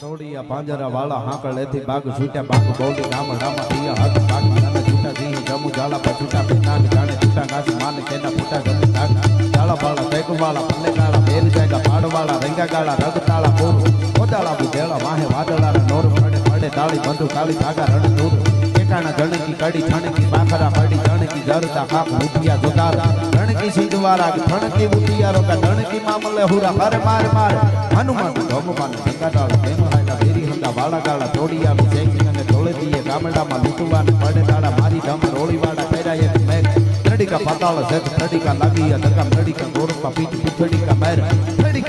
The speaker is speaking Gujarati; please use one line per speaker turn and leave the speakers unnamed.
દોડિયા પાંજરા વાળા હાંકળ લેતી બાગ છૂટ્યા બાગ બોલી રામ રામ પિયા હાથ બાગ નાના છૂટા સિંહ જમુ ઝાલા પર છૂટા ટીંગા ગાળા રગતાળા મોરું ઓદાળા ભેળા વાહે વાદળા નોર પડે પડે તાળી બંધુ, કાળી ભાગા રણ દૂર. ઠેકાણા ગણકી કડી, ઠણકી પાખરા પડી, ઠણકી જરતા કાપ ઉઠિયા જોદાર ઠણકી સિંધવારા ઠણકી ઉઠિયા રોકા ઠણકી મામલે હુરા મારે માર માર. હનુમાન ભગવાન ભંગાટાળ પ્રેમરાયના બેરી હંદા વાળા ગાળા તોડિયા જેંગી અને ધોળેતીએ ગામડામાં લૂંટવાને પડે તાળા, મારી ધામ રોળીવાળા પહેરાય એક મેઘ તડીકા પાતાળ જગ તડીકા લાગી ધકામ તડીકા ગોરપા પીઠ પીઠડીકા મેર.